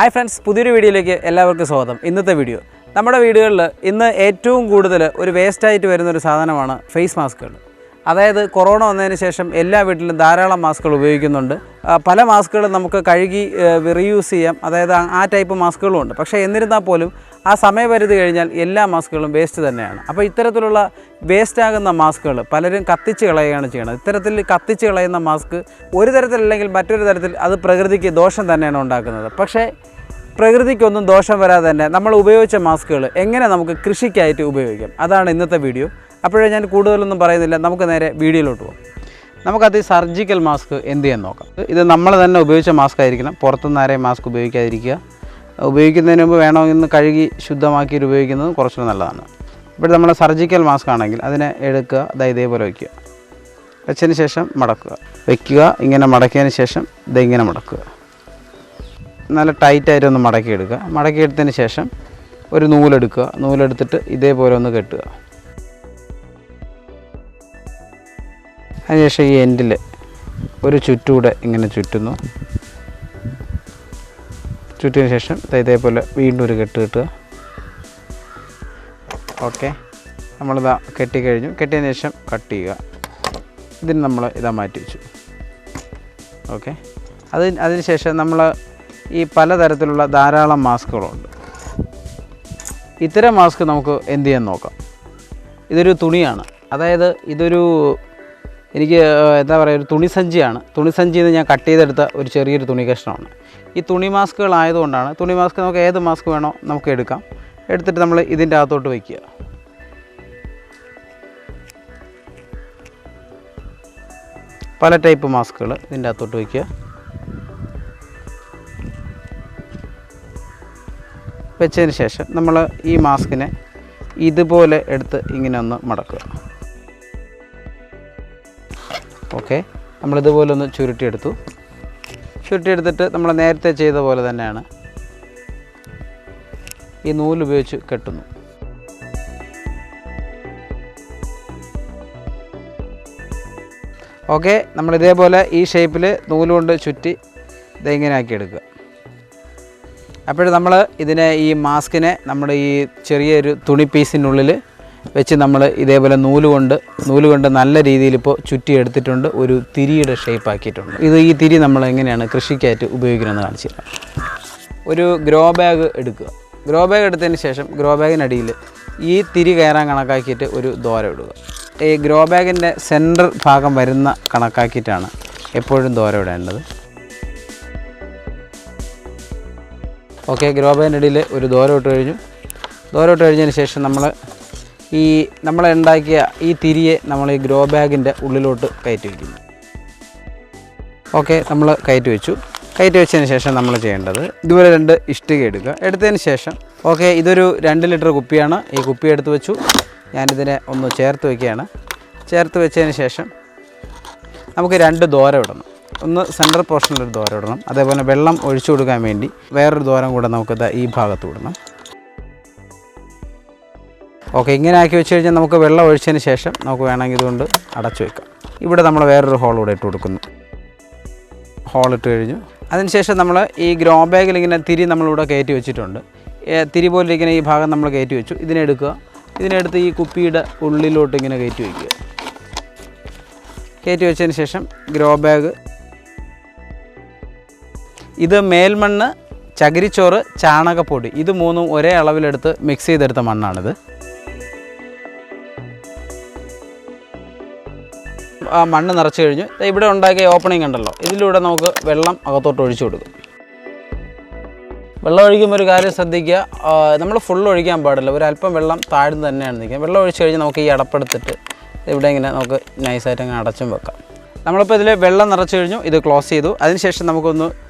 Hi friends പുതിയൊരു വീഡിയോയിലേക്ക് എല്ലാവർക്കും സ്വാഗതം. ഇന്നത്തെ വീഡിയോ. നമ്മുടെ വീടുകളിൽ ഇന്ന് ഏറ്റവും കൂടുതൽ ഒരു വേസ്റ്റായിട്ട് വരുന്ന ഒരു സാധനമാണ് ഫേസ് മാസ്കുകൾ അതായത് കൊറോണ വന്നതിന് ശേഷം എല്ലാ വീട്ടിലും ധാരാളം മാസ്കുകൾ ഉപയോഗിക്കുന്നുണ്ട്. പല മാസ്കുകളും നമുക്ക് കഴുകി റീയൂസ് ചെയ്യാം. അതായത് ആ- ടൈപ്പ് മാസ്കുകളും ഉണ്ട്. പക്ഷേ എന്നിരുന്നാൽ പോലും ആ സമയപരിധി കഴിഞ്ഞാൽ എല്ലാ മാസ്കുകളും വേസ്റ്റ് തന്നെയാണ്. അപ്പോൾ ഇത്തരത്തിലുള്ള വേസ്റ്റാകുന്ന മാസ്കുകൾ പലരും കത്തിച്ച് കളയുകയാണ് ചെയ്യുന്നത്. ഇത്തരത്തിൽ കത്തിച്ച് കളയുന്ന മാസ്ക് ഒരു തരത്തിലല്ലെങ്കിൽ മറ്റൊരു തരത്തിൽ അത് പ്രകൃതിക്ക് ദോഷം തന്നെയാണ് ഉണ്ടാക്കുന്നത്. പക്ഷേ പ്രകൃതിക്കൊന്നും ദോഷം വരാതെ തന്നെ നമ്മൾ ഉപയോഗിച്ച മാസ്കുകൾ എങ്ങനെ നമുക്ക് കൃഷിക്കായിട്ട് ഉപയോഗിക്കാം? അതാണ് ഇന്നത്തെ വീഡിയോ. അപ്പോഴേ ഞാൻ കൂടുതലൊന്നും പറയുന്നില്ല. നമുക്ക് നേരെ വീഡിയോയിലോട്ട് പോകാം. നമുക്കത് സർജിക്കൽ മാസ്ക് എന്ത് ചെയ്യാൻ നോക്കാം? ഇത് നമ്മൾ തന്നെ ഉപയോഗിച്ച മാസ്ക് ആയിരിക്കണം പുറത്തുനിന്ന് ആരെയും മാസ്ക് ഉപയോഗിക്കാതിരിക്കുക. ഉപയോഗിക്കുന്നതിന് മുമ്പ് വേണമെന്ന് കഴുകി ശുദ്ധമാക്കി ഉപയോഗിക്കുന്നത് കുറച്ചുകൂടെ നല്ലതാണ്. ഇപ്പോൾ നമ്മൾ സർജിക്കൽ മാസ്ക് ആണെങ്കിൽ അതിനെ എടുക്കുക. അതായത് ഇതേപോലെ വയ്ക്കുക. വെച്ചതിന് ശേഷം മടക്കുക. വയ്ക്കുക ഇങ്ങനെ മടക്കിയതിന് ശേഷം ഇതെങ്ങനെ മടക്കുക. നല്ല ടൈറ്റായിട്ട് ഒന്ന് മടക്കിയെടുക്കുക. മടക്കിയെടുത്തതിന് ശേഷം ഒരു നൂലെടുക്കുക. നൂലെടുത്തിട്ട് ഇതേപോലെ ഒന്ന് കെട്ടുക. അതിനുശേഷം ഈ എൻഡിൽ ഒരു ചുറ്റൂടെ ഇങ്ങനെ ചുറ്റുന്നു. ചുറ്റിയതിന് ശേഷം ഇതേപോലെ വീണ്ടും ഒരു കെട്ട് കെട്ടുക. ഓക്കെ. നമ്മളിതാ കെട്ടിക്കഴിഞ്ഞു കെട്ടിയതിന് ശേഷം കട്ട് ചെയ്യുക. ഇതിന് നമ്മൾ ഇതാ മാറ്റി വെച്ചു. ഓക്കെ. അത് അതിന് ശേഷം നമ്മൾ ഈ പലതരത്തിലുള്ള ധാരാളം മാസ്കുകളുണ്ട്. ഇത്തരം മാസ്ക് നമുക്ക് എന്ത് ചെയ്യാൻ നോക്കാം? ഇതൊരു തുണിയാണ്. അതായത് ഇതൊരു എനിക്ക് എന്താ പറയുക ഒരു തുണിസഞ്ചിയാണ് തുണിസഞ്ചിയിൽ നിന്ന് ഞാൻ കട്ട് ചെയ്തെടുത്ത ഒരു ചെറിയൊരു തുണി കഷ്ണമാണ്. ഈ തുണി മാസ്കുകളായതുകൊണ്ടാണ് തുണി മാസ്ക് നമുക്ക് ഏത് മാസ്ക് വേണോ നമുക്ക് എടുക്കാം. എടുത്തിട്ട് നമ്മൾ ഇതിന്റെ അകത്തോട്ട് വയ്ക്കുക. പല ടൈപ്പ് മാസ്കുകൾ ഇതിന്റെ അകത്തോട്ട് വയ്ക്കുക. വെച്ചതിന് ശേഷം നമ്മൾ ഈ മാസ്കിനെ ഇതുപോലെ എടുത്ത് ഇങ്ങനെ ഒന്ന് മടക്കുക. ഓക്കെ. നമ്മളിതുപോലെ ഒന്ന് ചുരുട്ടിയെടുത്തു. ചുരുട്ടിയെടുത്തിട്ട് നമ്മൾ നേരത്തെ ചെയ്ത പോലെ തന്നെയാണ് ഈ നൂലുപയോഗിച്ച് കെട്ടുന്നു. ഓക്കെ. നമ്മൾ ഇതേപോലെ ഈ ഷേപ്പിൽ നൂലുകൊണ്ട് ചുറ്റി ഇതെങ്ങനെ ആക്കി എടുക്കുക അപ്പോൾ നമ്മൾ ഇതിനെ ഈ മാസ്കിനെ നമ്മുടെ ഈ ചെറിയൊരു തുണി പീസിനുള്ളിൽ വെച്ച് നമ്മൾ ഇതേപോലെ നൂൽ കൊണ്ട് നൂൽ കൊണ്ട് നല്ല രീതിയിൽ ഇപ്പോൾ ചുറ്റി എടുത്തിട്ടുണ്ട് ഒരു തിരിയുടെ ഷേപ്പ് ആക്കിയിട്ടുണ്ട്. ഇത് ഈ തിരി നമ്മൾ എങ്ങനെയാണ് കൃഷിക്കായിട്ട് ഉപയോഗിക്കണമെന്ന് കാണിച്ചു ഒരു ഗ്രോ ബാഗ് എടുക്കുക. ഗ്രോ ബാഗ് എടുത്തതിന് ശേഷം ഗ്രോ ബാഗിനടിയിൽ ഈ തിരി കയറാൻ കണക്കാക്കിയിട്ട് ഒരു ദോരം ഇടുക. ഈ ഗ്രോ ബാഗിന്റെ സെന്റർ ഭാഗം വരുന്ന കണക്കാക്കിയിട്ടാണ് എപ്പോഴും ദോരം ഇടേണ്ടത്. ഓക്കെ ഗ്രോ ബാഗിന്റെ ഇടയിൽ ഒരു ദോരം ഇട്ട് കഴിഞ്ഞു. ദോരം ഇട്ട് കഴിഞ്ഞതിന് ശേഷം നമ്മൾ ഈ നമ്മൾ ഉണ്ടാക്കിയ ഈ തിരിയെ നമ്മൾ ഈ ഗ്രോ ബാഗിന്റെ ഉള്ളിലോട്ട് കയറ്റി വയ്ക്കുന്നു. ഓക്കെ നമ്മൾ കയറ്റി വെച്ചു. കയറ്റി വെച്ചതിന് ശേഷം നമ്മൾ ചെയ്യേണ്ടത് ഇതുപോലെ രണ്ട് ഇഷ്ടിക എടുക്കുക. എടുത്തതിന് ശേഷം ഓക്കെ ഇതൊരു രണ്ട് ലിറ്റർ കുപ്പിയാണ്. ഈ കുപ്പി എടുത്ത് വെച്ചു. ഞാനിതിനെ ഒന്ന് ചേർത്ത് വയ്ക്കുകയാണ് ചേർത്ത് വെച്ചതിന് ശേഷം നമുക്ക് രണ്ട് ദോര ഇടണം. ഒന്ന് സെൻട്രൽ പോർഷനിലൊരു ദ്വാരം ഇടണം. അതേപോലെ വെള്ളം ഒഴിച്ചു കൊടുക്കാൻ വേണ്ടി വേറൊരു ദ്വാരം കൂടെ നമുക്ക് ഈ ഭാഗത്ത് വിടണം. ഓക്കെ ഇങ്ങനെ ആക്കി വെച്ച് കഴിഞ്ഞാൽ നമുക്ക് വെള്ളം ഒഴിച്ചതിന് ശേഷം നമുക്ക് വേണമെങ്കിൽ ഇതുകൊണ്ട് അടച്ചു വെക്കാം. ഇവിടെ നമ്മൾ വേറൊരു ഹോൾ കൂടെ ഇട്ട് കൊടുക്കുന്നു. ഹോൾ ഇട്ട് കഴിഞ്ഞു. അതിനുശേഷം നമ്മൾ ഈ ഗ്രോ ബാഗിൽ ഇങ്ങനെ തിരി നമ്മളിവിടെ കയറ്റി വെച്ചിട്ടുണ്ട്. തിരി പോലെ ഇങ്ങനെ ഈ ഭാഗം നമ്മൾ കയറ്റി വെച്ചു. ഇതിനെടുക്കുക ഇതിനെടുത്ത് ഈ കുപ്പിയുടെ ഉള്ളിലോട്ട് ഇങ്ങനെ കയറ്റി വയ്ക്കുക കയറ്റി വെച്ചതിന് ശേഷം ഗ്രോ ബാഗ് ഇത് മേൽമണ്ണ് ചകിരിച്ചോറ് ചാണകപ്പൊടി. ഇത് മൂന്നും ഒരേ അളവിലെടുത്ത് മിക്സ് ചെയ്തെടുത്ത മണ്ണാണിത്. ആ മണ്ണ് നിറച്ച് കഴിഞ്ഞു. ഇവിടെ ഉണ്ടാക്കിയ ഓപ്പണിംഗ് ഉണ്ടല്ലോ. ഇതിലൂടെ നമുക്ക് വെള്ളം അകത്തോട്ട് ഒഴിച്ചു കൊടുക്കും. വെള്ളം ഒഴിക്കുമ്പോൾ ഒരു കാര്യം ശ്രദ്ധിക്കുക. നമ്മൾ ഫുൾ ഒഴിക്കാൻ പാടില്ല. ഒരു അല്പം വെള്ളം താഴ്ന്നു തന്നെയാണ് നിൽക്കുക. വെള്ളം ഒഴിച്ച് കഴിഞ്ഞ് നമുക്ക് ഈ അടപ്പെടുത്തിട്ട് ഇവിടെ ഇങ്ങനെ നമുക്ക് നൈസായിട്ട് അങ്ങ് അടച്ചും വെക്കാം. നമ്മളിപ്പോൾ ഇതിൽ വെള്ളം നിറച്ച് കഴിഞ്ഞു. ഇത് ക്ലോസ് ചെയ്തു. അതിനുശേഷം നമുക്കൊന്ന്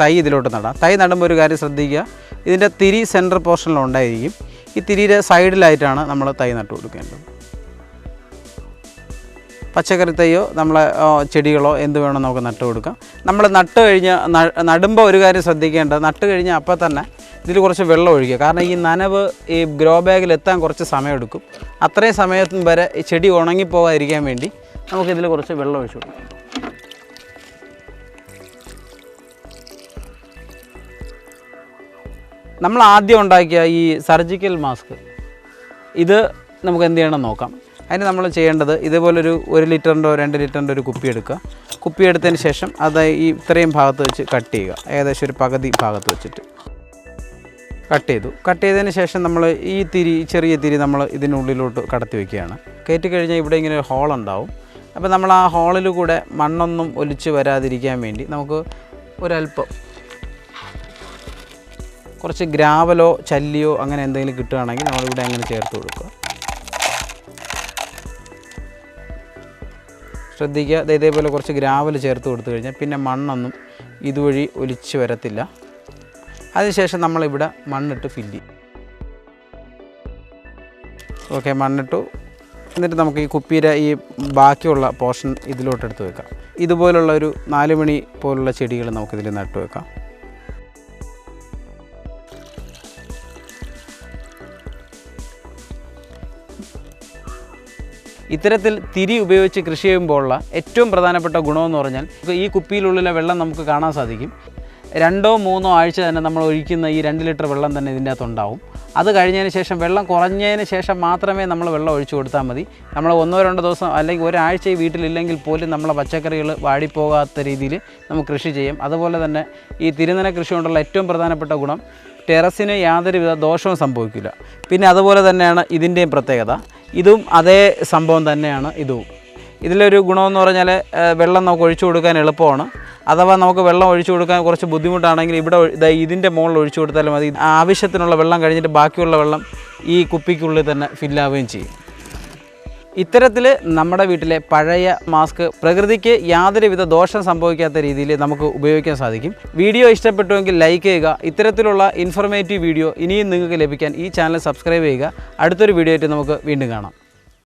തൈ ഇതിലോട്ട് നടാം. തൈ നടുമ്പോൾ ഒരു കാര്യം ശ്രദ്ധിക്കുക. ഇതിന്റെ തിരി സെന്റർ പോർഷനിൽ ഉണ്ടായിരിക്കും ഈ തിരിയുടെ സൈഡിലായിട്ടാണ് നമ്മൾ തൈ നട്ടു കൊടുക്കേണ്ടത്. പച്ചക്കറി തൈയോ നമ്മളെ ചെടികളോ എന്ത് വേണോ നമുക്ക് നട്ട് കൊടുക്കാം. നമ്മൾ നട്ട് കഴിഞ്ഞ് നടുമ്പോൾ ഒരു കാര്യം ശ്രദ്ധിക്കേണ്ടത് നട്ട് കഴിഞ്ഞാൽ അപ്പോൾ തന്നെ ഇതിൽ കുറച്ച് വെള്ളം ഒഴിക്കുക. കാരണം ഈ നനവ് ഈ ഗ്രോ ബാഗിൽ എത്താൻ കുറച്ച് സമയമെടുക്കും. അത്രയും സമയത്തും വരെ ഈ ചെടി ഉണങ്ങിപ്പോകാതിരിക്കാൻ വേണ്ടി നമുക്കിതിൽ കുറച്ച് വെള്ളം ഒഴിച്ചു കൊടുക്കാം. നമ്മൾ ആദ്യം ഉണ്ടാക്കിയ ഈ സർജിക്കൽ മാസ്ക്. ഇത് നമുക്ക് എന്ത് ചെയ്യണം നോക്കാം. അതിന് നമ്മൾ ചെയ്യേണ്ടത് ഇതേപോലൊരു ഒരു ലിറ്ററിന്റെ രണ്ട് ലിറ്ററിന്റെ ഒരു കുപ്പി എടുക്കുക. കുപ്പി എടുത്തതിന് ശേഷം അത് ഈ ഇത്രയും ഭാഗത്ത് വെച്ച് കട്ട് ചെയ്യുക. ഏകദേശം ഒരു പകുതി ഭാഗത്ത് വെച്ചിട്ട്. കട്ട് ചെയ്തു. കട്ട് ചെയ്തതിന് ശേഷം നമ്മൾ ഈ തിരി ചെറിയ തിരി നമ്മൾ ഇതിനുള്ളിലോട്ട് കടത്തി വയ്ക്കുകയാണ് കയറ്റി കഴിഞ്ഞാൽ ഇവിടെ ഇങ്ങനെ ഒരു ഹോൾ ഉണ്ടാവും. അപ്പോൾ നമ്മൾ ആ ഹോളിൽ കൂടെ മണ്ണൊന്നും ഒലിച്ച് വരാതിരിക്കാൻ വേണ്ടി നമുക്ക് ഒരല്പം കുറച്ച് ഗ്രാവലോ ചല്ലിയോ അങ്ങനെ എന്തെങ്കിലും കിട്ടുകയാണെങ്കിൽ നമ്മളിവിടെ അങ്ങനെ ചേർത്ത് കൊടുക്കുക. ശ്രദ്ധിക്കുക. അത് ഇതേപോലെ കുറച്ച് ഗ്രാവൽ ചേർത്ത് കൊടുത്തു കഴിഞ്ഞാൽ പിന്നെ മണ്ണൊന്നും ഇതുവഴി ഒലിച്ച് വരത്തില്ല. അതിനുശേഷം നമ്മളിവിടെ മണ്ണിട്ട് ഫില്ല് ചെയ്യും. ഓക്കെ മണ്ണിട്ടു. എന്നിട്ട് നമുക്ക് ഈ കുപ്പിയുടെ ഈ ബാക്കിയുള്ള പോർഷൻ ഇതിലോട്ട് എടുത്ത് വെക്കാം. ഇതുപോലുള്ള ഒരു നാല് മണി പോലുള്ള ചെടികൾ നമുക്കിതിൽ നട്ടു വെക്കാം. ഇത്തരത്തിൽ തിരി ഉപയോഗിച്ച് കൃഷി ചെയ്യുമ്പോഴുള്ള ഏറ്റവും പ്രധാനപ്പെട്ട ഗുണമെന്ന് പറഞ്ഞാൽ ഈ കുപ്പിയിലുള്ളിലെ വെള്ളം നമുക്ക് കാണാൻ സാധിക്കും. രണ്ടോ മൂന്നോ ആഴ്ച തന്നെ നമ്മൾ ഒഴിക്കുന്ന ഈ രണ്ട് ലിറ്റർ വെള്ളം തന്നെ ഇതിന്റെ അകത്തുണ്ടാവും അത് കഴിഞ്ഞതിന് ശേഷം വെള്ളം കുറഞ്ഞതിന് ശേഷം മാത്രമേ നമ്മൾ വെള്ളം ഒഴിച്ചു കൊടുത്താൽ മതി. നമ്മൾ ഒന്നോ രണ്ടോ ദിവസം അല്ലെങ്കിൽ ഒരാഴ്ച ഈ വീട്ടിലില്ലെങ്കിൽ പോലും നമ്മളെ പച്ചക്കറികൾ വാടിപ്പോകാത്ത രീതിയിൽ നമുക്ക് കൃഷി ചെയ്യാം. അതുപോലെ തന്നെ ഈ തിരുനന കൃഷി കൊണ്ടുള്ള ഏറ്റവും പ്രധാനപ്പെട്ട ഗുണം ടെറസിന് യാതൊരുവിധ ദോഷവും സംഭവിക്കില്ല. പിന്നെ അതുപോലെ തന്നെയാണ് ഇതിന്റെയും പ്രത്യേകത. ഇതും അതേ സംഭവം തന്നെയാണ് ഇതും. ഇതിലൊരു ഗുണമെന്ന് പറഞ്ഞാൽ വെള്ളം നമുക്ക് ഒഴിച്ചു കൊടുക്കാൻ എളുപ്പമാണ്. അഥവാ നമുക്ക് വെള്ളം ഒഴിച്ചു കൊടുക്കാൻ കുറച്ച് ബുദ്ധിമുട്ടാണെങ്കിൽ ഇവിടെ ഇതിന്റെ മുകളിൽ ഒഴിച്ചു കൊടുത്താലും മതി. ആവശ്യത്തിനുള്ള വെള്ളം കഴിഞ്ഞിട്ട് ബാക്കിയുള്ള വെള്ളം ഈ കുപ്പിക്കുള്ളിൽ തന്നെ ഫില്ലാവുകയും ചെയ്യും. ഇത്തരത്തിൽ നമ്മുടെ വീട്ടിലെ പഴയ മാസ്ക് പ്രകൃതിക്ക് യാതൊരുവിധ ദോഷം സംഭവിക്കാത്ത രീതിയിൽ നമുക്ക് ഉപയോഗിക്കാൻ സാധിക്കും. വീഡിയോ ഇഷ്ടപ്പെട്ടുവെങ്കിൽ ലൈക്ക് ചെയ്യുക. ഇത്തരത്തിലുള്ള ഇൻഫർമേറ്റീവ് വീഡിയോ ഇനിയും നിങ്ങൾക്ക് ലഭിക്കാൻ ഈ ചാനൽ സബ്സ്ക്രൈബ് ചെയ്യുക. അടുത്തൊരു വീഡിയോ ആയിട്ട് നമുക്ക് വീണ്ടും കാണാം.